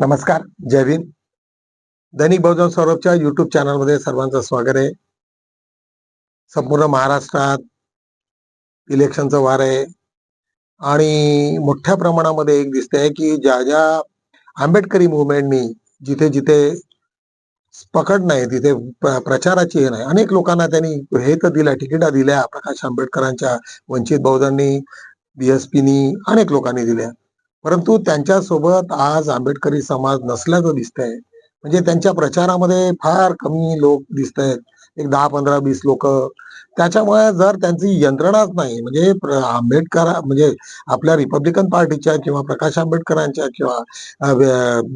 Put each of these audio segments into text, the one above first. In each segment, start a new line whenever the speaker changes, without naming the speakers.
नमस्कार जय भीम. दैनिक बहुजन सौरभच्या युट्यूब चॅनलमध्ये सर्वांचं स्वागत आहे. संपूर्ण महाराष्ट्रात इलेक्शनचं वार आहे. आणि मोठ्या प्रमाणामध्ये एक दिसतंय की ज्या ज्या आंबेडकरी मुवमेंटनी जिथे जिथे पकड नाही तिथे प्र- प्रचाराची हे नाही अनेक लोकांना त्यांनी हे तर दिल्या तिकिटा दिल्या प्रकाश आंबेडकरांच्या वंचित बहुजननी बीएसपीनी अनेक लोकांनी दिल्या. परंतु त्यांच्यासोबत आज आंबेडकरी समाज नसल्याचं दिसतंय. म्हणजे त्यांच्या प्रचारामध्ये फार कमी लोक दिसत आहेत एक दहा पंधरा वीस लोक त्याच्यामुळे जर त्यांची यंत्रणाच नाही म्हणजे आंबेडकर म्हणजे आपल्या रिपब्लिकन पार्टीच्या किंवा प्रकाश आंबेडकरांच्या किंवा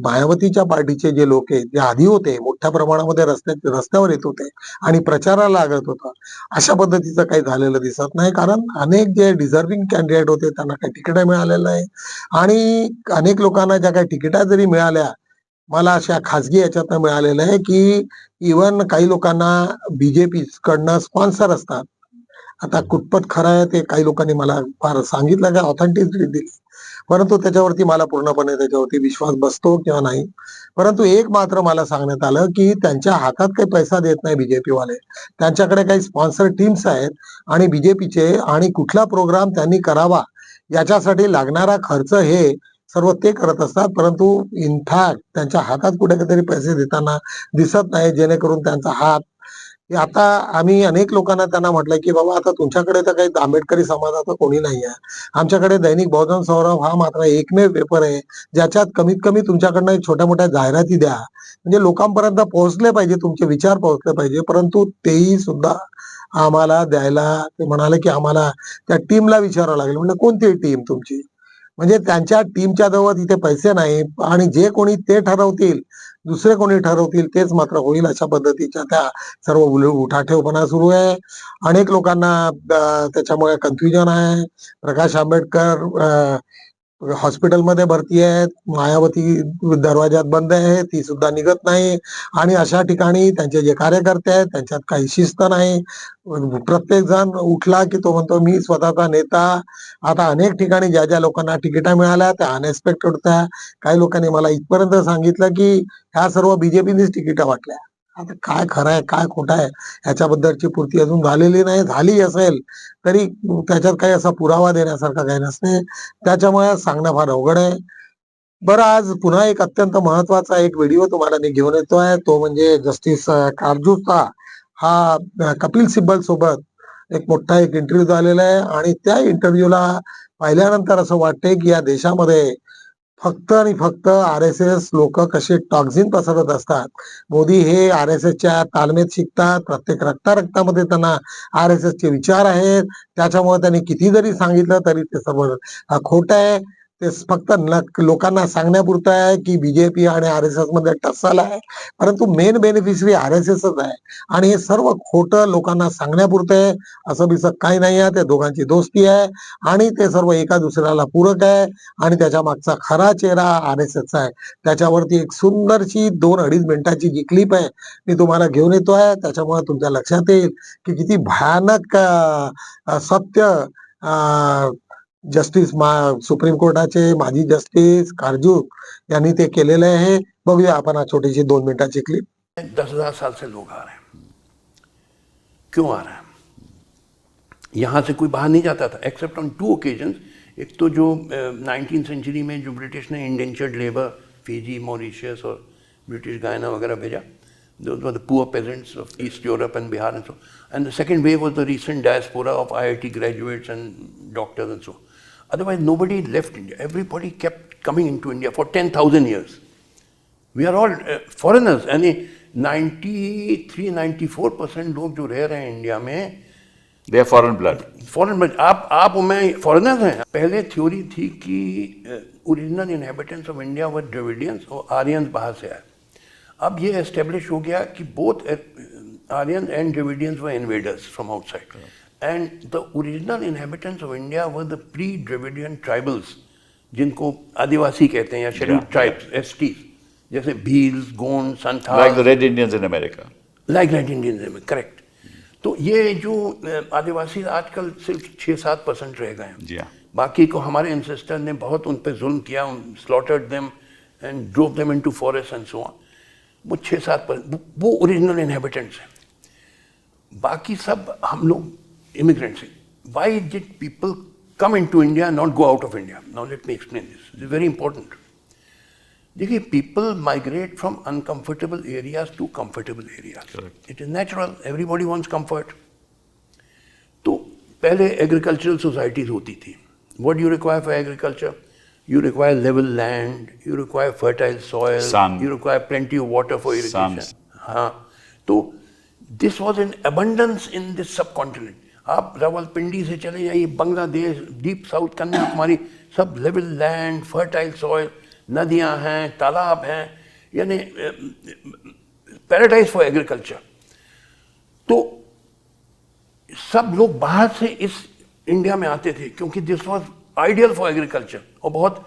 मायावतीच्या पार्टीचे जे लोक आहेत जे आधी होते मोठ्या प्रमाणामध्ये रस्त्यात रस्त्यावर येत होते आणि प्रचाराला लागत होता. अशा पद्धतीचं काही झालेलं दिसत नाही कारण अनेक जे डिझर्विंग कॅन्डिडेट होते त्यांना काही तिकीट मिळालेलं नाही. आणि अनेक लोकांना ज्या काही तिकिटा जरी मिळाल्या मला अशा खासगी याच्यातनं मिळालेलं आहे की इवन काही लोकांना बीजेपी कडनं स्पॉन्सर असतात. आता कुठपत खरं आहे ते काही लोकांनी मला फार सांगितलं का ऑथेंटिसिटी दिली परंतु त्याच्यावरती मला पूर्णपणे त्याच्यावरती विश्वास बसतो किंवा नाही. परंतु एक मात्र मला सांगण्यात आलं की त्यांच्या हातात काही पैसा देत नाही बीजेपी वाले. त्यांच्याकडे काही स्पॉन्सर टीम्स आहेत आणि बीजेपीचे आणि कुठला प्रोग्राम त्यांनी करावा याच्यासाठी लागणारा खर्च हे सर्व ते करत असतात परंतु इनफॅक्ट त्यांच्या हातात कुठेतरी पैसे देताना दिसत नाही जेणेकरून त्यांचा हात आता आम्ही अनेक लोकांना त्यांना म्हटलं की बाबा आता तुमच्याकडे तर काही आंबेडकरी समाजाचं कोणी नाही आहे आमच्याकडे दैनिक बहुजन सौरभ हा मात्र एकमेव पेपर आहे ज्याच्यात कमीत कमी तुमच्याकडनं छोट्या मोठ्या जाहिराती द्या. म्हणजे लोकांपर्यंत पोहोचले पाहिजे तुमचे विचार पोहोचले पाहिजे परंतु तेही सुद्धा आम्हाला द्यायला ते म्हणाले की आम्हाला त्या टीमला विचारावं लागेल. म्हणजे कोणती टीम तुमची? म्हणजे त्यांच्या टीमच्या जवळ तिथे पैसे नाही आणि जे कोणी ते ठरवतील दुसरे कोणी ठरवतील तेच मात्र होईल अशा पद्धतीच्या त्या सर्व उल- उठाठेवपणा सुरू आहे. अनेक लोकांना त्याच्यामुळे कन्फ्युजन आहे. प्रकाश आंबेडकर हॉस्पिटलमध्ये भरती आहेत मायावती दरवाजात बंद आहे ती सुद्धा निघत नाही आणि अशा ठिकाणी त्यांचे जे कार्यकर्ते आहेत त्यांच्यात काही शिस्त नाही. प्रत्येक जण उठला की तो म्हणतो मी स्वतःचा नेता. आता अनेक ठिकाणी ज्या ज्या लोकांना तिकिटा मिळाल्या त्या अनएक्सपेक्टेड होत्या. काही लोकांनी मला इथपर्यंत सांगितलं की ह्या सर्व बीजेपीनेच तिकिटा वाटल्या. आता काय खरं आहे काय खोटं आहे याच्याबद्दलची पूर्ती अजून झालेली नाही झाली असेल तरी त्याच्यात काही असा पुरावा देण्यासारखा काही नसते. त्याच्यामुळे सांगणं फार अवघड आहे. बरं आज पुन्हा एक अत्यंत महत्त्वाचा एक व्हिडिओ तुम्हाला मी घेऊन येतोय. तो म्हणजे जस्टिस कारजूचा हा कपिल सिब्बल सोबत एक मोठा एक इंटरव्ह्यू झालेला आहे. आणि त्या इंटरव्ह्यूला पाहिल्यानंतर असं वाटते की या देशामध्ये फक्त आणि फक्त आर एस एस लोक कसे टॉक्झिन पसरत असतात? मोदी हे आर एस एसच्या तालमेत शिकतात प्रत्येक रक्ता रक्तामध्ये त्यांना आर एस एसचे विचार आहेत. त्याच्यामुळे त्यांनी किती जरी सांगितलं तरी ते सर्व खोट खोटं आहे. ते फक्त लोकांना सांगण्यापुरतं आहे की बीजेपी आणि आर एस एसमध्ये टस्सल आहे. परंतु मेन बेनिफिशरी आर एस एसच आहे. आणि हे सर्व खोटं लोकांना सांगण्यापुरतं आहे. असं बिसं काही नाही आहे. त्या दोघांची दोस्ती आहे. आणि ते सर्व एका दुसऱ्याला पूरक आहे. आणि त्याच्या मागचा खरा चेहरा आर एस एसचा आहे. त्याच्यावरती एक सुंदरशी दोन अडीच मिनिटाची जी क्लिप आहे मी तुम्हाला घेऊन येतोय त्याच्यामुळे तुमच्या लक्षात येईल की किती भयानक सत्य जस्टिस मा सुप्रीम कोर्टाचे माजी जस्टिस कारजू यांनी ते केलेले आहे. बघूया आपण हा छोटीशी दोन मिनिटाची क्लिप
दस हजार साल से लोग आ रहे हैं. क्यों आ रहे हैं? यहाँ से कोई बाहर नहीं जाता था एक्सेप्ट ऑन टू ओकेजन एक तो जो नाइनटीन सेंचुरी में जो ब्रिटिश ने इंडेंचर्ड लेबर फिजी मॉरिशियस और ब्रिटिश गायना वगैरह भेजा those were the poor peasants of East Europe and Bihar and so. And the second wave was the recent diaspora of IIT graduates and doctors and so. Otherwise, nobody left India. Everybody kept coming into India for 10,000 years. We are all foreigners यानी 93 94 percent लोग जो रह रहे हैं India में
They are foreign blood.
Foreign आप आप और मैं फॉरेनर्स हैं पहले थ्योरी थी कि ओरिजिनल इनहेबिटेंट्स ऑफ़ इंडिया वर ड्रेविडियंस और आर्यंस बाहर से आए अब ये एस्टेब्लिश हो गया कि both Aryan and Dravidians were invaders from outside and the original inhabitants of India were the pre Dravidian tribals जिनको आदिवासी कहते हैं या
Yeah.
ट्राइब्स एस जैसे Bhils Gond
Santhal the Red Indians in America.
Like red Indian में correct तो ये जो आदिवासी आजकल सिर्फ़ छः सात परसेंट रह गए हैं।
जी हाँ
बाकी को हमारे इंसेस्टर ने बहुत उन पर जुल्म KIA slaughtered them and drove them into forest and so on वो छः सात पर वो- वो ओरिजिनल इनहेबिटेंट्स हैं। बाकी सब हम लोग इमिग्रेंट्स हैं why did people come into India not go out of India now let me explain this is very important देखिए people migrate from uncomfortable areas to comfortable areas
Correct.
It is natural everybody wants comfort तो पहले agricultural societies होती थी what you require for agriculture you require level land you require fertile soil
Sun.
You require plenty of water for
Sun.
Irrigation हाँ तो this was in abundance in this subcontinent आप रावलपिंडी से चले जाइए Bangladesh deep south Kanyakumari सब level land fertile soil नदियाँ हैं तालाब हैं यानी पैराडाइज फॉर एग्रीकल्चर तो सब लोग बाहर से इस इंडिया में आते थे क्योंकि this was ideal for agriculture और बहुत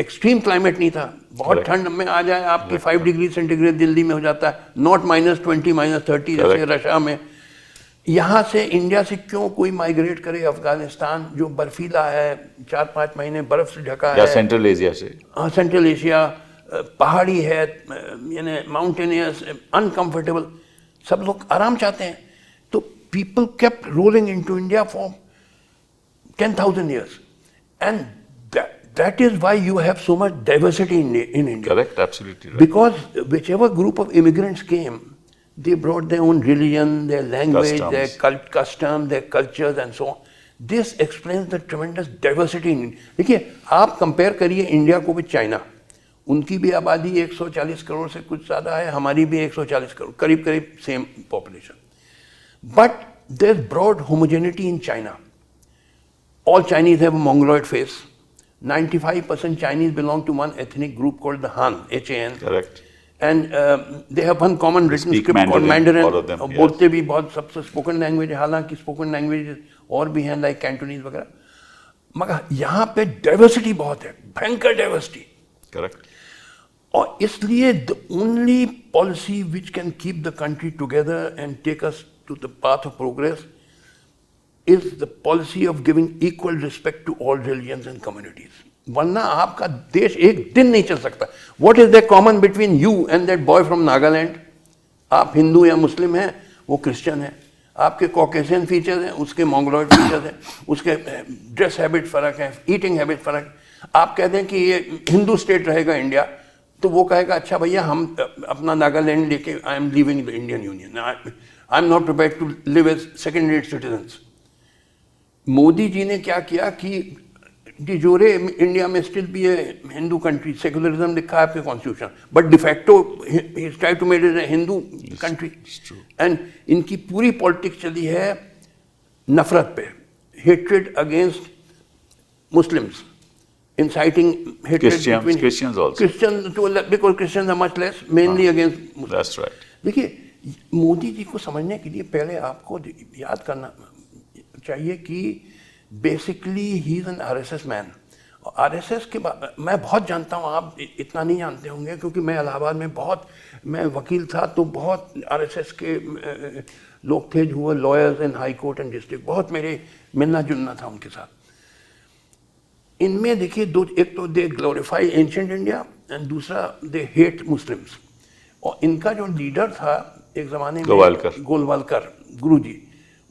एक्सट्रीम क्लाइमेट नहीं था। बहुत ठंड में आ जाए आपकी फाइव डिग्री सेंटीग्रेड दिल्ली में हो जाता है not minus twenty minus thirty जैसे रशिया में। यहाँ से इंडिया से क्यों कोई माइग्रेट करे अफ़गानिस्तान जो बर्फीला है चार पाँच महीने बर्फ़ से ढका
या
है।
सेंट्रल एशिया से।
हाँ, सेंट्रल एशिया पहाड़ी है यानी माउंटेनियस अनकंफर्टेबल सब लोग आराम चाहते हैं। तो people kept rolling into India for ten thousand years and that is why you have so much diversity in India
correct absolutely right
because whichever group of immigrants came, they brought their own religion, their language,
customs.
their cult, custom, their cultures, and so on. This explains the tremendous diversity in India. देखिए आप compare करिए India को विद China उनकी भी आबादी 140 करोड़ से कुछ ज़्यादा है हमारी भी 140 करोड़ करीब करीब same population but there broad homogeneity in China all Chinese have a mongoloid face. 95% Chinese belong to one ethnic group called the Han, H-A-N.
Correct
And uh, they have one common written
speak
script called
Mandarin,
Mandarin.
all of them,
और
yes.
बोलते भी बहुत सबसे spoken language है हालांकि spoken language और भी हैं लाइक कैंटोनीज वगैरह मगर यहाँ पे डाइवर्सिटी बहुत है भयंकर डाइवर्सिटी
करेक्ट
और इसलिए the only policy which can keep the country together and take us to the path of progress is the policy of giving equal respect to all religions and communities. Verna आपका देश एक दिन नहीं चल सकता। What is the common between you and that boy from Nagaland आप हिंदू या मुस्लिम हैं, वो क्रिश्चियन है। आपके कॉकेशियन फीचर्स हैं, उसके मोंगलॉइड फीचर्स हैं, उसके ड्रेस हैबिट फ़र्क है ईटिंग हैबिट फ़र्क आप कह दें कि ये हिंदू स्टेट रहेगा इंडिया तो वो कहेगा अच्छा भैया, हम अपना नागालैंड लेके I am living the Indian union I am not prepare to live as second rate citizens Modi ji ने क्या किया कि डिजोरे इंडिया में स्टिल भी है हिंदू कंट्री सेकुलरिज्म लिखा है आपके constitution but de facto try to made it Hindu country and इनकी पूरी पॉलिटिक्स चली है नफरत पे. Hatred against Muslims inciting hatred
Christians-
between
Christians also.
Christian to because Christians are much less mainly against Muslims.
That's right
देखिए मोदी जी को समझने के लिए पहले आपको याद करना चाहिए कि basically he is an R S S man R S S के मैं बहुत जानता हूँ आप इतना नहीं जानते होंगे क्योंकि मैं इलाहाबाद में बहुत मैं वकील था तो बहुत आरएसएस के अ, लोग थे जो lawyers in high court and district बहुत मेरे मिलना जुलना था उनके साथ। इनमें देखिए दो एक तो they glorify ancient India and दूसरा दे हेट मुस्लिम्स और इनका जो लीडर था एक जमाने में। गोलवालकर गुरु जी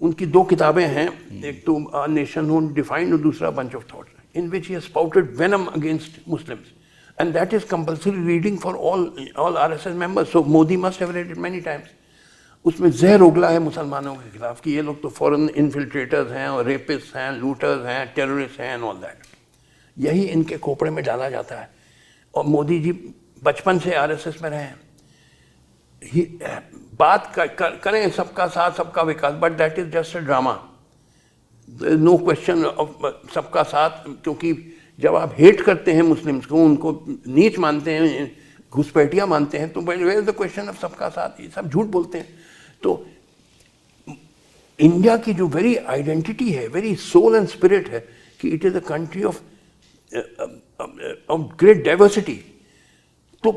उनकी दो किताबें हैं, एक तो नेशन हून डिफाइंड और दूसरा bunch of thoughts in which he spouted venom against Muslims and that is compulsory reading for all all R S S members so Modi must have read it many times उसमें जहर उगला है मुसलमानों के खिलाफ कि ये लोग तो फॉरेन इन्फिल्ट्रेटर्स हैं और रेपिस्ट हैं लूटर्स हैं टेररिस्ट हैं एंड ऑल दैट यही इनके खोपड़े में डाला जाता है। और मोदी जी बचपन से आरएसएस में रहे हैं। ही- बात कर, कर, करें सबका साथ सबका विकास but that is just a drama no question of सबका साथ क्योंकि जब आप हेट करते हैं मुस्लिम्स को उनको नीच मानते हैं घुसपैठिया मानते हैं तो वेर द क्वेश्चन ऑफ़ सबका साथ? ये सब झूठ बोलते हैं। तो इंडिया की जो वेरी आइडेंटिटी है वेरी सोल एंड स्पिरिट है कि it is a country of of great diversity तो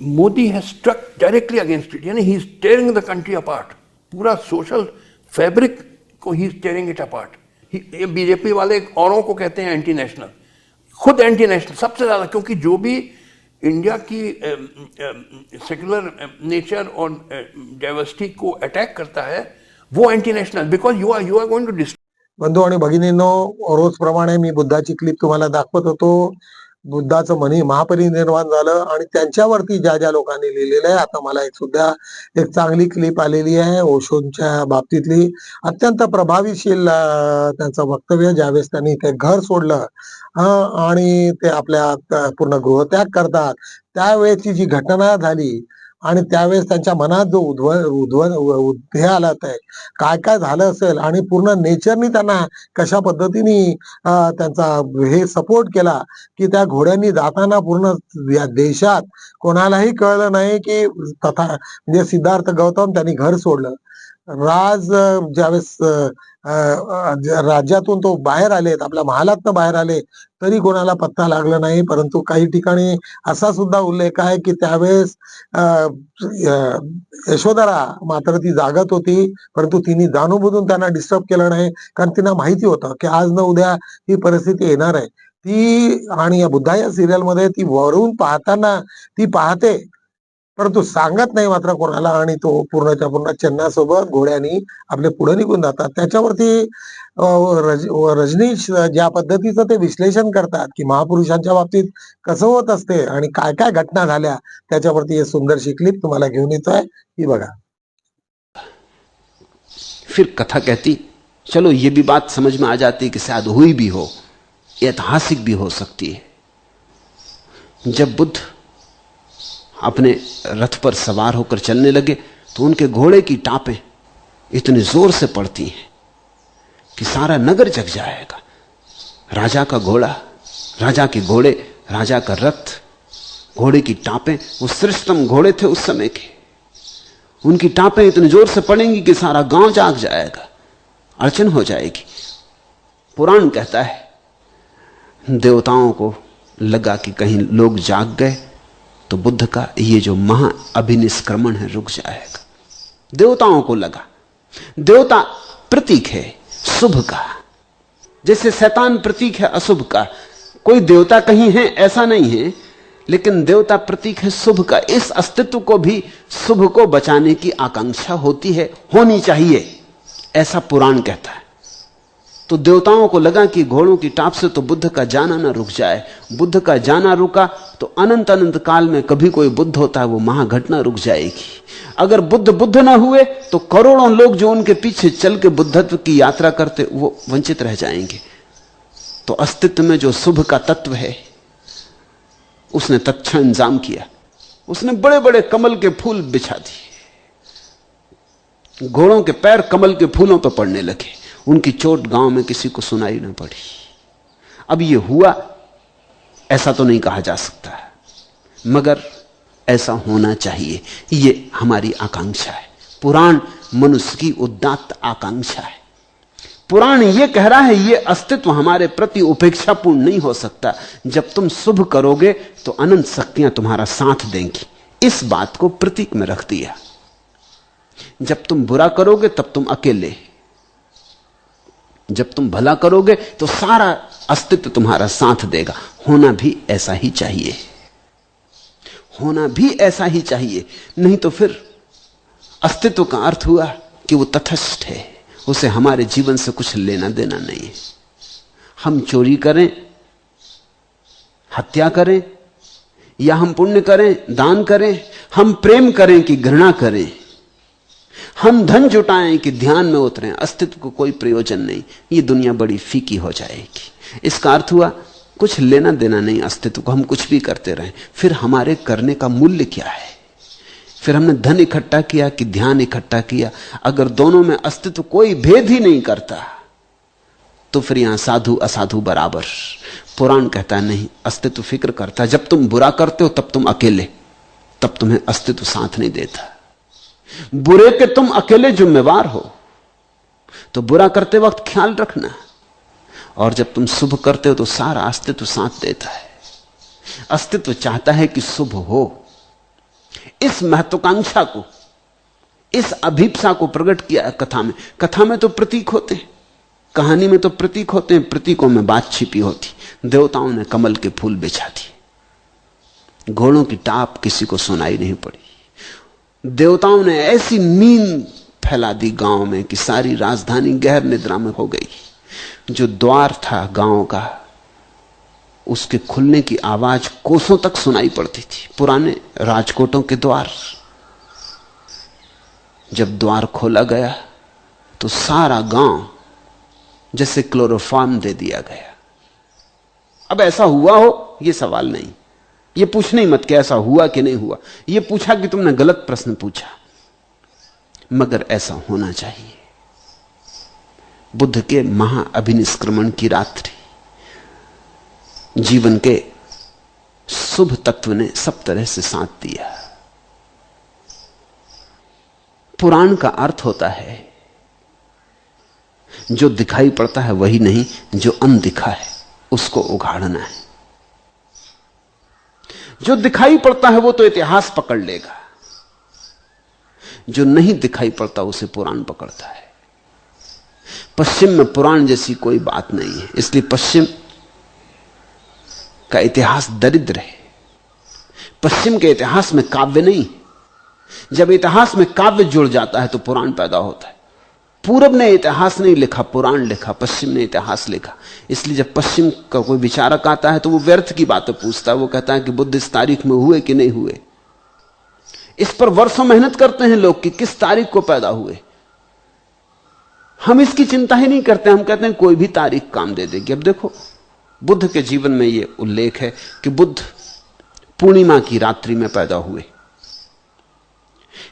Modi has struck directly against it यानी he is tearing the country apart पूरा सोशल फैब्रिक को he is tearing it apart ये BJP वाले औरों को कहते हैं एंटी नेशनल खुद एंटी नेशनल सबसे ज़्यादा क्योंकि जो भी इंडिया की um, um, secular nature um, और डाइवर्सिटी को अटैक करता है वो anti national because you are you are going to
बंधू आणि भगिनींनो रोजप्रमाणे मी बुद्धाची क्लिप तुम्हाला दाखवत होतो. बुद्धाचं म्हणी महापरिनिर्वाण झालं आणि त्यांच्यावरती ज्या ज्या लोकांनी लिहिलेलं आहे आता मला एक सुद्धा एक चांगली क्लिप आलेली आहे ओशोंच्या बाबतीतली. अत्यंत प्रभावीशील त्यांचं वक्तव्य ज्यावेळेस त्यांनी ते घर सोडलं आणि ते आपल्या पूर्ण गृहत्याग करतात. त्यावेळेची जी घटना झाली आणि त्यावेळेस त्यांच्या मनात जो उद्व उद्व उ- आला आहे काय काय झालं असेल आणि पूर्ण नेचरनी त्यांना कशा पद्धतीने त्यांचा हे सपोर्ट केला की त्या घोड्यांनी जाताना पूर्ण या देशात कोणालाही कळलं नाही की तथा म्हणजे सिद्धार्थ गौतम त्यांनी घर सोडलं. राज ज्यावेळेस राज्यातून तो बाहेर आलेत आपल्या महालातनं बाहेर आले तरी कोणाला पत्ता लागला नाही. परंतु काही ठिकाणी असा सुद्धा उल्लेख आहे की त्यावेळेस यशोधरा मात्र ती जागत होती. परंतु तिने जाणून त्यांना डिस्टर्ब केलं नाही. कारण तिला माहिती होतं की आज न उद्या ही परिस्थिती येणार आहे. ती आणि या बुद्धा या सिरियलमध्ये ती वरून पाहताना ती पाहते. परंतु सांगत नाही मात्र कोणाला आणि तो पूर्णच्या पूर्ण चन्नासोबत घोड्यानी आपले पुढे निघून जातात. त्याच्यावरती रज- रजनीश ज्या पद्धतीचं ते विश्लेषण करतात की महापुरुषांच्या बाबतीत कसं होत असते आणि काय काय घटना झाल्या त्याच्यावरती हे सुंदरशी क्लिप तुम्हाला घेऊन येतोय. ही बघा.
फिर कथा कहती चलो ये भी बात समझ में आ जाती कि शायद हुई भी हो ऐतिहासिक भी हो सकती है। जब बुद्ध अपने रथ पर सवार होकर चलने लगे तो उनके घोड़े की टापें इतने ज़ोर से पड़ती हैं कि सारा नगर जग जाएगा। राजा का घोड़ा, राजा के घोड़े, राजा का रथ, घोड़े की टापें, वो श्रेष्ठतम घोड़े थे उस समय के। उनकी टापें इतने ज़ोर से पड़ेंगी कि सारा गाँव जाग जाएगा, अड़चन हो जाएगी। पुराण कहता है, देवताओं को लगा कि कहीं लोग जाग गए तो बुद्ध का ये जो महा अभिनिष्क्रमण है, रुक जाएगा। देवताओं को लगा। देवता प्रतीक है, शुभ का। जैसे शैतान प्रतीक है, अशुभ का। कोई देवता कहीं है, ऐसा नहीं है, लेकिन देवता प्रतीक है, शुभ का। इस अस्तित्व को भी, शुभ को बचाने की आकांक्षा होती है, होनी चाहिए, ऐसा पुराण कहता है। तो देवताओं को लगा कि घोड़ों की टाप से तो बुद्ध का जाना ना रुक जाए। बुद्ध का जाना रुका तो अनंत अनंत काल में कभी कोई बुद्ध होता है, वो महाघटना रुक जाएगी। अगर बुद्ध बुद्ध ना हुए तो करोड़ों लोग जो उनके पीछे चल के बुद्धत्व की यात्रा करते, वो वंचित रह जाएँगे। तो अस्तित्व में जो शुभ का तत्व है, उसने तत्क्षण इंतज़ाम किया। उसने बड़े बड़े कमल के फूल बिछा दिए। घोड़ों के पैर कमल के फूलों पर पड़ने लगे। उनकी चोट गाँव में किसी को सुनाई ना पड़ी। अब ये हुआ, ऐसा तो नहीं कहा जा सकता। मगर ऐसा होना चाहिए। ये हमारी आकांक्षा है। पुराण मनुष्य की उदात्त आकांक्षा है। पुराण ये कह रहा है, ये अस्तित्व हमारे प्रति उपेक्षापूर्ण नहीं हो सकता। जब तुम शुभ करोगे तो अनंत शक्तियाँ तुम्हारा साथ देंगी। इस बात को प्रतीक में रख दिया। जब तुम बुरा करोगे, तब तुम अकेले जब तुम भला करोगे तो सारा अस्तित्व तुम्हारा साथ देगा। होना भी ऐसा ही चाहिए। होना भी ऐसा ही चाहिए। नहीं तो फिर अस्तित्व का अर्थ हुआ कि वो तथस्थ है। उसे हमारे जीवन से कुछ लेना देना नहीं है। हम चोरी करें, हत्या करें, या हम पुण्य करें, दान करें, हम प्रेम करें कि घृणा करें हम धन जुटाएँ कि ध्यान में उतरें, अस्तित्व को कोई प्रयोजन नहीं, ये दुनिया बड़ी फीकी हो जाएगी। इसका अर्थ हुआ, कुछ लेना देना नहीं, अस्तित्व को हम कुछ भी करते रहें, फिर हमारे करने का मूल्य क्या है? फिर हमने धन इकट्ठा किया कि ध्यान इकट्ठा किया, अगर दोनों में अस्तित्व कोई भेद ही नहीं करता तो फिर यहाँ साधु असाधु बराबर। पुराण कहता नहीं, अस्तित्व फ़िक्र करता, जब तुम बुरा करते हो, तब तुम अकेले, तब तुम्हें अस्तित्व साथ नहीं देता। बुरे के तुम अकेले जिम्मेवार हो तो बुरा करते वक्त ख्याल रखना। और जब तुम शुभ करते हो तो सारा अस्तित्व साथ देता है। अस्तित्व चाहता है कि शुभ हो। इस महत्वाकांक्षा को, इस अभीपसा को प्रकट किया कथा में। कथा में तो प्रतीक होते हैं, कहानी में तो प्रतीक होते हैं, प्रतीकों में बात छिपी होती। देवताओं ने कमल के फूल बिछा दिए। घोड़ों की टाप किसी को सुनाई नहीं पड़ी। देवताओं ने ऐसी नींद फैला दी गाँव में कि सारी राजधानी गहर निद्रा में हो गई। जो द्वार था गाँव का, उसके खुलने की आवाज़ कोसों तक सुनाई पड़ती थी। पुराने राजकोटों के द्वार। जब द्वार खोला गया तो सारा गाँव जैसे क्लोरोफार्म दे दिया गया। अब ऐसा हुआ हो यह सवाल नहीं। यह पूछना ही मत कि ऐसा हुआ कि नहीं हुआ। यह पूछा कि तुमने गलत प्रश्न पूछा। मगर ऐसा होना चाहिए। बुद्ध के महाअभिनिष्क्रमण की रात्रि, जीवन के शुभ तत्व ने सब तरह से साथ दिया। पुराण का अर्थ होता है, जो दिखाई पड़ता है वही नहीं, जो अनदिखा है, उसको उघाड़ना है। जो दिखाई पड़ता है वो तो इतिहास पकड़ लेगा। जो नहीं दिखाई पड़ता उसे पुराण पकड़ता है। पश्चिम में पुराण जैसी कोई बात नहीं है, इसलिए पश्चिम का इतिहास दरिद्र है। पश्चिम के इतिहास में काव्य नहीं जब इतिहास में काव्य जुड़ जाता है तो पुराण पैदा होता है। पूरब ने इतिहास नहीं लिखा, पुराण लिखा, पश्चिम ने इतिहास लिखा। इसलिए जब पश्चिम का कोई विचारक आता है तो वो व्यर्थ की बातें पूछता है। वो कहता है कि बुद्ध इस तारीख में हुए कि नहीं हुए? इस पर वर्षों मेहनत करते हैं लोग कि किस तारीख को पैदा हुए। हम इसकी चिंता ही नहीं करते, हम कहते हैं कोई भी तारीख काम दे देगी। अब देखो, बुद्ध के जीवन में यह उल्लेख है कि बुद्ध पूर्णिमा की रात्रि में पैदा हुए।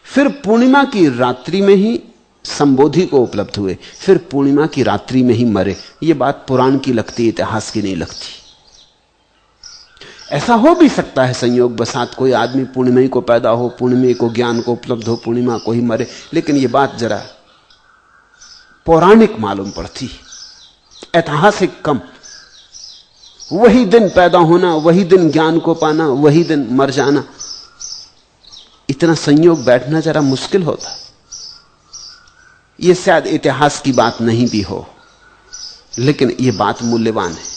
फिर पूर्णिमा की रात्रि में ही संबोधि को उपलब्ध हुए। फिर पूर्णिमा की रात्रि में ही मरे। यह बात पुराण की लगती, इतिहास की नहीं लगती। ऐसा हो भी सकता है संयोग, बसात कोई आदमी पूर्णिमा को पैदा हो, पूर्णिमा को ज्ञान को उपलब्ध हो, पूर्णिमा को ही मरे। लेकिन यह बात जरा पौराणिक मालूम पड़ती। ऐतिहासिक कम। वही दिन पैदा होना, वही दिन ज्ञान को पाना, वही दिन मर जाना। इतना संयोग बैठना जरा मुश्किल होता। यह शायद इतिहास की बात नहीं भी हो लेकिन यह बात मूल्यवान है।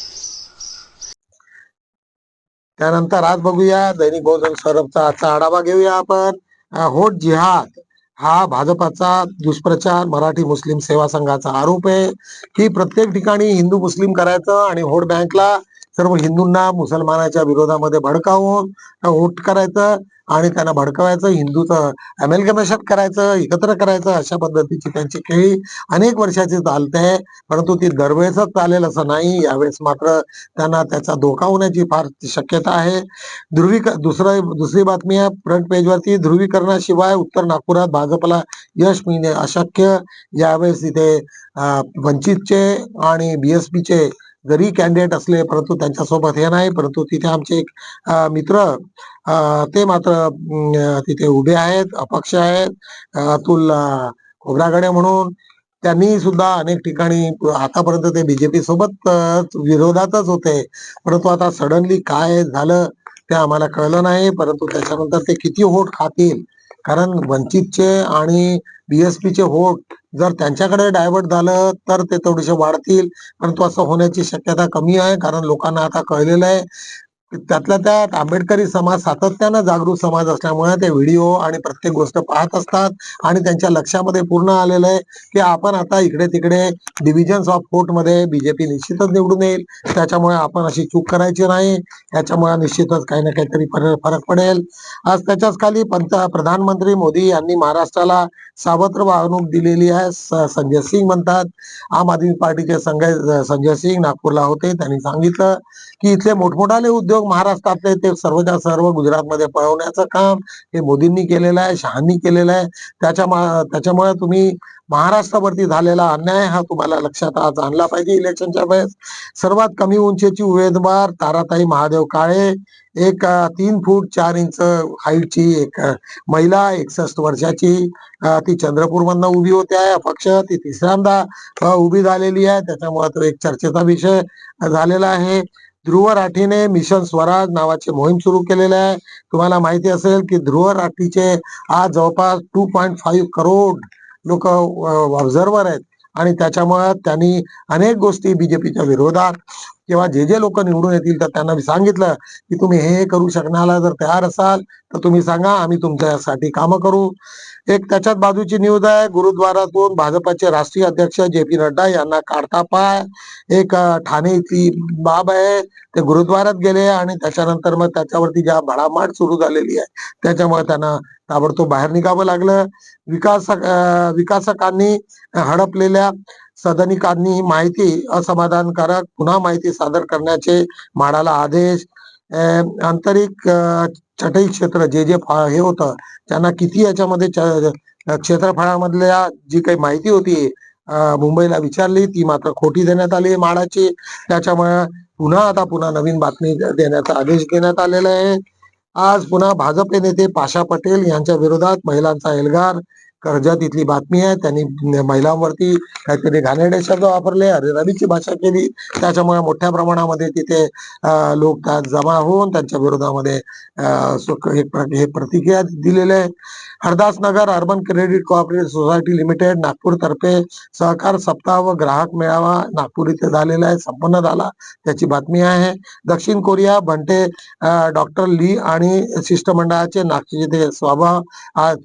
त्यानंतर आज बघूया दैनिक बहुजन सौरभचा आजचा आढावा घेऊया आपण. होट जिहाद हा भाजपाचा दुष्प्रचार मराठी मुस्लिम सेवा संघाचा आरोप आहे. की प्रत्येक ठिकाणी हिंदू मुस्लिम करायचं आणि होट बँकला सर्व हिंदूंना मुसलमानाच्या विरोधामध्ये भडकावून वोट करायचं आणि त्यांना भडकवायचं हिंदूचं अमेलगमेशन करायचं एकत्र करायचं अशा पद्धतीची त्यांची खेळी अनेक वर्षाची चालते. परंतु ती दरवेळेसच चालेल असं नाही. यावेळेस मात्र त्यांना त्याचा धोका होण्याची फार शक्यता आहे. ध्रुवीक दुसरं दुसरी बातमी आहे. फ्रंट पेजवरती ध्रुवीकरणाशिवाय उत्तर नागपुरात भाजपला यश मिळणे अशक्य. यावेळेस इथे वंचितचे आणि बीएसपीचे जरी कॅन्डिडेट असले परंतु त्यांच्यासोबत हे नाही परंतु तिथे आमचे एक मित्र ते मात्र तिथे उभे आहेत अपक्ष आहेत अतुल अं, खोब्रागडे म्हणून. त्यांनी सुद्धा अनेक ठिकाणी आतापर्यंत ते बीजेपी सोबत विरोधातच होते. परंतु आता सडनली काय झालं ते आम्हाला कळलं नाही. परंतु त्याच्यानंतर ते किती होट खातील? कारण वंचितचे आणि बीएसपीचे होट जर त्यांच्याकडे डायव्हर्ट झालं तर ते थोडेसे वाढतील. परंतु असं होण्याची शक्यता कमी आहे कारण लोकांना आता कळलेलं आहे. त्यातल्या त्यात आंबेडकरी समाज सातत्यानं जागृत समाज असल्यामुळे ते व्हिडिओ आणि प्रत्येक गोष्ट पाहत असतात आणि त्यांच्या लक्षामध्ये पूर्ण आलेलं आहे की आपण आता इकडे तिकडे डिव्हिजन्स ऑफ वोटमध्ये बीजेपी निश्चितच निवडून येईल. त्याच्यामुळे आपण अशी चूक करायची नाही. याच्यामुळे निश्चितच काही ना काहीतरी फरक पडेल. आज त्याच्याच खाली पंत प्रधानमंत्री मोदी यांनी महाराष्ट्राला सावत्र वाहणूक दिलेली आहे. संजय सिंग म्हणतात. आम आदमी पार्टीचे संजय संजय सिंग नागपूरला होते. त्यांनी सांगितलं की इथले मोठमोठाले उद्योग महाराष्ट्रातले ते सर्वच्या सर्व गुजरातमध्ये पळवण्याचं काम हे मोदींनी केलेलं आहे शहांनी केलेलं आहे. त्याच्या त्याच्यामुळे तुम्ही महाराष्ट्रावरती झालेला अन्याय हा तुम्हाला लक्षात आज आणला पाहिजे इलेक्शनच्या वेळेस. सर्वात कमी उंचीची उमेदवार ताराताई महादेव काळे एक तीन फूट चार इंच हाईटची एक महिला एकसष्ट वर्षाची ती चंद्रपूर मधनं उभी होते आहे अपक्ष ती तिसऱ्यांदा उभी झालेली आहे. त्याच्यामुळे तो एक चर्चेचा विषय झालेला आहे. ध्रुव राठीने मिशन स्वराज नावाचे मोहीम सुरू केलेले आहे. तुम्हाला माहिती असेल की ध्रुव राठीचे आज जवळपास टू पॉईंट फाईव्ह करोड लोक ऑब्झर्वर आहेत. आणि त्याच्यामुळे त्यांनी अनेक गोष्टी बीजेपीच्या विरोधात किंवा जे जे लोक निवडून येतील तर त्यांना मी सांगितलं की तुम्ही हे करू शकण्याला जर तयार असाल तर तुम्ही सांगा आम्ही तुमच्यासाठी कामं करू. एक त्याच्यात बाजूची न्यूज आहे गुरुद्वारातून भाजपाचे राष्ट्रीय अध्यक्ष जे पी नड्डा यांना काढता पाय. एक ठाणे इथली बाब आहे ते गुरुद्वारात गेले आणि त्याच्यानंतर मग त्याच्यावरती ज्या भडामाड सुरू झालेली आहे त्याच्यामुळे त्यांना ताबडतोब बाहेर निघावं लागलं. विकास विकासकांनी हडपलेल्या सदनिकांनी माहिती असमाधानकारक पुन्हा माहिती सादर करण्याचे माडाला आदेश. अं, आंतरिक छटई चटई क्षेत्र जे जे हे होतं त्यांना किती याच्यामध्ये क्षेत्रफळामधल्या जी काही माहिती होती मुंबईला विचारली ती मात्र खोटी देण्यात आली माडाची. त्याच्यामुळे पुन्हा आता पुन्हा नवीन बातमी देण्याचा आदेश देण्यात आलेला आहे. आज पुन्हा भाजप नेते पाशा पटेल यांच्या विरोधात महिलांचा एल्गार. कर्जत इथली बातमी आहे. त्यांनी महिलांवरती काहीतरी घाणेरडे शब्द वापरले. रबीची भाषा केली. त्याच्यामुळे मोठ्या प्रमाणामध्ये तिथे लोक त्यात जमा होऊन त्यांच्या विरोधामध्ये एक हे प्रतिक्रिया दिलेले आहे Hardas Nagar urban credit cooperative society limited नागपूरतर्फे सहकार सप्ताह व ग्राहक मेळावा नागपूर इथे झालेला आहे. संपन्न झाला. त्याची बातमी आहे. दक्षिण कोरिया भंटे डॉक्टर ली आणि शिष्टमंडळाचे नागपूर इथे स्वभाव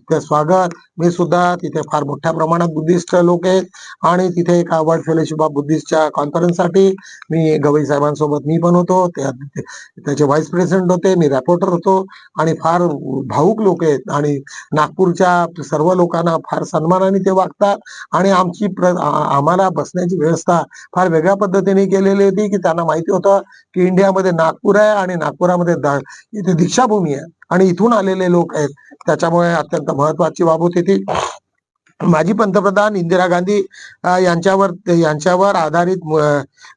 ते स्वागत. मी सुद्धा तिथे फार मोठ्या प्रमाणात बुद्धिस्ट लोक आहेत. आणि तिथे एक अवॉर्ड फेलोशिप ऑफ बुद्धिस्टच्या कॉन्फरन्ससाठी मी गवई साहेबांसोबत मी पण होतो. त्याचे व्हाईस प्रेसिडेंट होते मी रॅपोर्टर होतो. आणि फार भाऊक लोक आहेत. आणि नागपूरच्या सर्व लोकांना फार सन्मानाने ते वागतात. आणि आमची आम्हाला बसण्याची व्यवस्था फार वेगळ्या पद्धतीने केलेली होती की त्यांना माहिती होतं की इंडियामध्ये नागपूर आहे आणि नागपुरामध्ये इथे दीक्षाभूमी आहे. आणि इथून आलेले लोक आहेत. त्याच्यामुळे अत्यंत महत्वाची बाब होती. ती माजी पंतप्रधान इंदिरा गांधी यांच्यावर यांच्यावर आधारित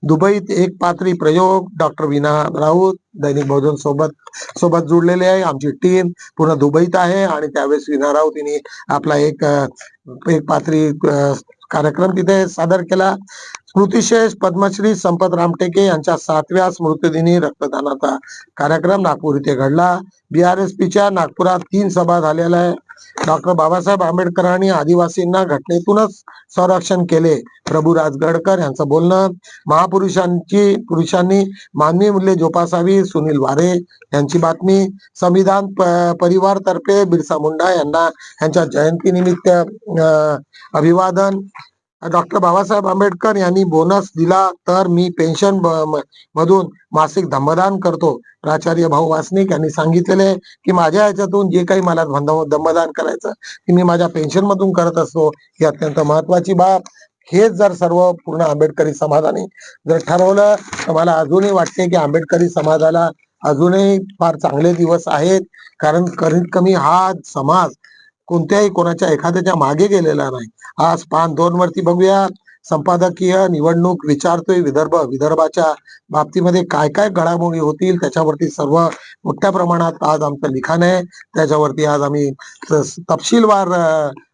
दुबईत एक पात्री प्रयोग डॉक्टर विना राऊत दैनिक बहुजन सोबत सोबत जुडलेले आहे. आमची टीम पूर्ण दुबईत आहे आणि त्यावेळेस विना राऊत यांनी आपला एक एक पात्री कार्यक्रम तिथे सादर केला. स्मृतिशेष पद्मश्री संपत रामटेके यांच्या सातव्या स्मृतिदिनी रक्तदानाचा कार्यक्रम नागपूर इथे घडला. बीआरएसपीच्या नागपुरात तीन सभा झालेल्या आहे डॉक्टर बाबासाहेब आंबेडकरांनी आदिवासींना घटनेतूनच संरक्षण केले. प्रभू राजगडकर यांचं बोलणं. महापुरुषांची पुरुषांनी मानवी मूल्ये जोपासावी सुनील वारे यांची बातमी. संविधान परिवार तर्फे बिरसा मुंडा यांना यांच्या जयंतीनिमित्त अं, अभिवादन. डॉक्टर बाबासाहेब आंबेडकर यांनी बोनस दिला तर मी पेन्शन मधून मासिक धम्मदान करतो. प्राचार्य भाऊ वासनिक यांनी सांगितलेले की माझ्या याच्यातून जे काही मला धम्मदान करायचं ते मी माझ्या पेन्शन मधून करत असतो. ही अत्यंत महत्वाची बाब. हेच जर सर्व पूर्ण आंबेडकरी समाजाने जर ठरवलं तर मला अजूनही वाटते की आंबेडकरी समाजाला अजूनही फार चांगले दिवस आहेत. कारण कमीत कमी हा समाज कोणत्याही कोणाच्या एखाद्याच्या मागे गेलेला नाही. आज पान दोन वरती बघूया. संपादकीय निवडणूक विचारतोय विदर्भ. विदर्भाच्या बाबतीमध्ये काय काय घडामोडी होतील? त्याच्यावरती सर्व मोठ्या प्रमाणात आज आमचं लिखाण आहे. त्याच्यावरती आज आम्ही तपशीलवार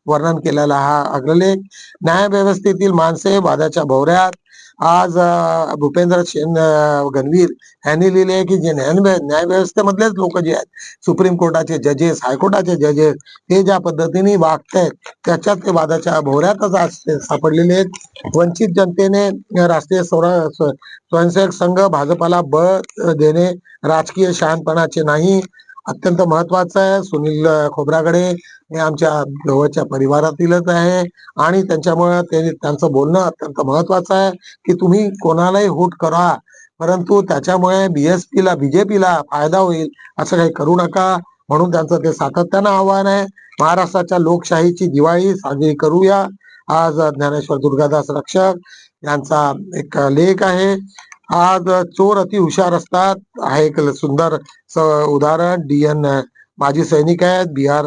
वर्णन केलेला हा अग्रलेख. न्याय व्यवस्थेतील माणसे वादाच्या भोवऱ्यात. आज भूपेंद्र गणवीर यांनी लिहिले आहे की जे न्याय न्याय व्यवस्थेमधलेच लोक जे आहेत सुप्रीम कोर्टाचे जजेस हायकोर्टाचे जजेस हे ज्या पद्धतीने वागतायत त्याच्यात ते वादाच्या भोवऱ्यातच आज सापडलेले आहेत. वंचित जनतेने राष्ट्रीय स्वयंसेवक संघ भाजपाला बळ देणे राजकीय शहाणपणाचे नाही. अत्यंत महत्वाचं आहे. सुनील अ, खोब्रागडे हे आमच्या जवळच्या परिवारातीलच आहे आणि त्यांच्यामुळे ते त्यांचं बोलणं अत्यंत महत्वाचं आहे की तुम्ही कोणालाही होट करा. परंतु त्याच्यामुळे बीएसपीला बीजेपीला फायदा होईल असं काही करू नका. म्हणून त्यांचं ते सातत्यानं आव्हान आहे. महाराष्ट्राच्या लोकशाहीची दिवाळी साजरी करूया. आज ज्ञानेश्वर दुर्गादास रक्षक यांचा एक लेख आहे. आज चोर अति हुशार असतात. हा एक सुंदर उदाहरण. डी एन माजी सैनिक आहेत. बिहार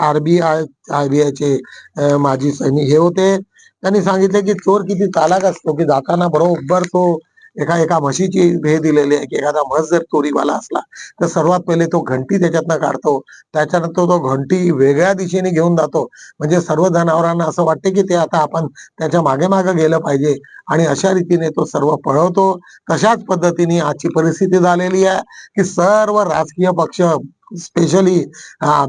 आरबीआय आरबीआयचे माजी सैनिक हे होते. त्यांनी सांगितले की चोर किती चालाक असतो की जाताना बरोबर तो एका एका म्हशीची हे दिलेली आहे की एखादा म्हस जर चोरीवाला असला तर सर्वात पहिले तो घंटी त्याच्यातनं काढतो. त्याच्यानंतर तो घंटी वेगळ्या दिशेने घेऊन जातो. म्हणजे सर्व जनावरांना असं वाटते की ते आता आपण त्याच्यामागे मागे गेलं पाहिजे. आणि अशा रीतीने तो सर्व पळवतो. तशाच पद्धतीने आजची परिस्थिती झालेली आहे की सर्व राजकीय पक्ष स्पेशली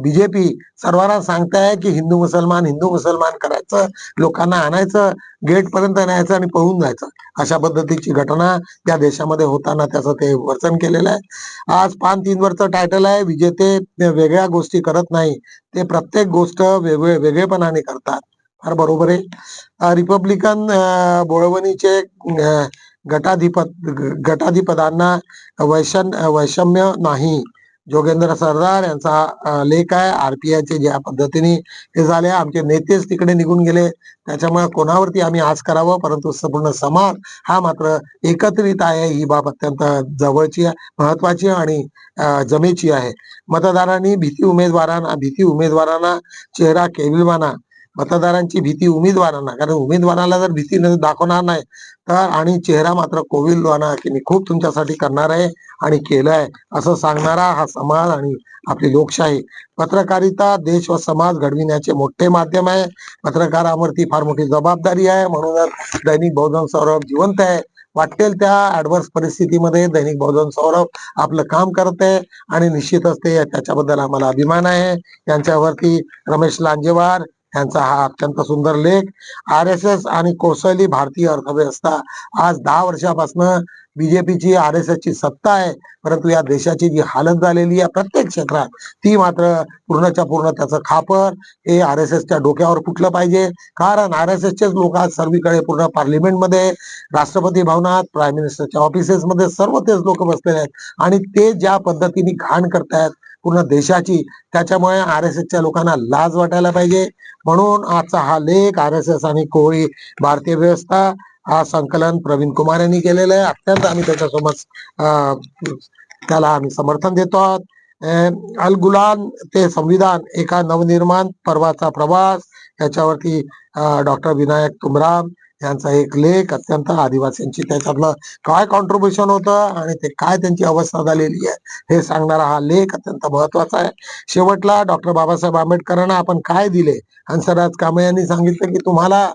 बीजेपी सर्वांना सांगताय की हिंदू मुसलमान हिंदू मुसलमान करायचं लोकांना आणायचं गेट पर्यंत न्यायचं आणि पळून जायचं. अशा पद्धतीची घटना त्या देशामध्ये होताना त्याचं ते वर्तन केलेलं आहे. आज पान तीन वरचं टायटल आहे विजेते वेगळ्या गोष्टी करत नाही. ते प्रत्येक गोष्ट वेगळे वेगळेपणाने करतात. फार बरोबर आहे. रिपब्लिकन बोळवणीचे गटाधिपत गटाधिपदांना वैशन वैषम्य नाही. जोगेंद्र सरदार यांचा लेख आहे. आरपीआयचे ज्या पद्धतीने हे झाले आमचे नेतेच तिकडे निघून गेले. त्याच्यामुळे कोणावरती आम्ही आज करावं परंतु संपूर्ण समाज हा मात्र एकत्रित आहे. ही बाब अत्यंत जवळची आहे, महत्वाची आणि जमेची आहे. मतदारांनी भीती उमेदवारांना भीती उमेदवारांना चेहरा केविलवाना मतदारांची भीती उमेदवारांना. कारण उमेदवाराला जर भीती दाखवणार नाही तर आणि चेहरा मात्र कोविलवाना की मी खूप तुमच्यासाठी करणार आहे आणि केलंय असं सांगणारा हा समाज आणि आपली लोकशाही. पत्रकारिता देश व समाज घडविण्याचे मोठे माध्यम आहे. पत्रकारावरती फार मोठी जबाबदारी आहे. म्हणूनच दैनिक बहुजन सौरभ जिवंत आहे. वाटेल त्या ऍडव्हर्स परिस्थितीमध्ये दैनिक बहुजन सौरभ आपलं काम करत आहे आणि निश्चितच ते त्याच्याबद्दल आम्हाला अभिमान आहे. यांच्यावरती रमेश लांजेवार यांचा हा अत्यंत सुंदर लेख. आर एस एस आणि कोसळली भारतीय अर्थव्यवस्था आज दहा वर्षापासून बीजेपीची आर एस ची सत्ता आहे. परंतु या देशाची जी हालत झालेली आहे प्रत्येक क्षेत्रात ती मात्र पूर्णच्या पूर्ण त्याचं खापर. हे आर एस एसच्या डोक्यावर फुटलं पाहिजे. कारण आर एस एसचेच लोक आज सर्वीकडे पूर्ण पार्लिमेंटमध्ये राष्ट्रपती भवनात प्राईम मिनिस्टरच्या ऑफिसेसमध्ये सर्व तेच लोक बसलेले आहेत. आणि ते ज्या पद्धतीने घाण करतायत पूर्ण देशाची. त्याच्यामुळे आर एस एसच्या लोकांना लाज वाटायला पाहिजे. म्हणून आजचा हा लेख आर एस एस आणि कोळी भारतीय व्यवस्था हा संकलन प्रवीण कुमार यांनी केलेलं आहे. अत्यंत आम्ही त्याच्यासोबत त्याला आम्ही समर्थन देतो आहोत. अल गुलान ते संविधान एका नवनिर्माण पर्वाचा प्रवास. याच्यावरती डॉक्टर विनायक तुमराम यांचा एक लेख अत्यंत आदिवासींची. त्याच्यातलं काय कॉन्ट्रीब्युशन होतं आणि ते काय त्यांची अवस्था झालेली आहे हे सांगणारा हा लेख अत्यंत महत्त्वाचा आहे. शेवटला डॉक्टर बाबासाहेब आंबेडकरांना आपण काय दिले? हंसराज कांबळे यांनी सांगितलं की तुम्हाला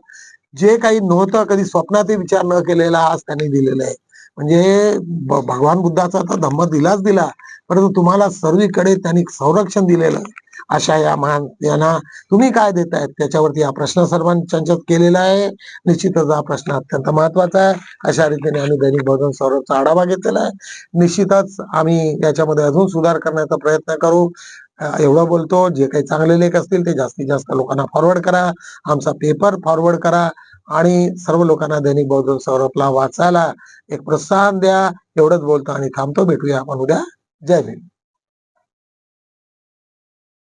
जे काही नव्हतं कधी स्वप्नातही विचार न केलेला आज त्यांनी दिलेलं आहे. म्हणजे भगवान बुद्धाचा तर धम्म दिलाच दिला. परंतु तुम्हाला सर्वीकडे त्यांनी संरक्षण दिलेलं आहे. अशा या महान यांना तुम्ही काय देतायत? त्याच्यावरती हा प्रश्न सर्वांच्यात केलेला आहे. निश्चितच हा प्रश्न अत्यंत महत्त्वाचा आहे. अशा रीतीने आम्ही दैनिक बहुजन सौरभचा आढावा घेतलेला आहे. निश्चितच आम्ही याच्यामध्ये अजून सुधार करण्याचा प्रयत्न करू. एवढं बोलतो. जे काही चांगले लेख असतील ते जास्तीत जास्त लोकांना फॉरवर्ड करा. आमचा पेपर फॉरवर्ड करा. आणि सर्व लोकांना दैनिक बहुजन सौरभला वाचायला एक प्रोत्साहन द्या. एवढंच बोलतो आणि थांबतो. भेटूया आपण उद्या. जय भीम.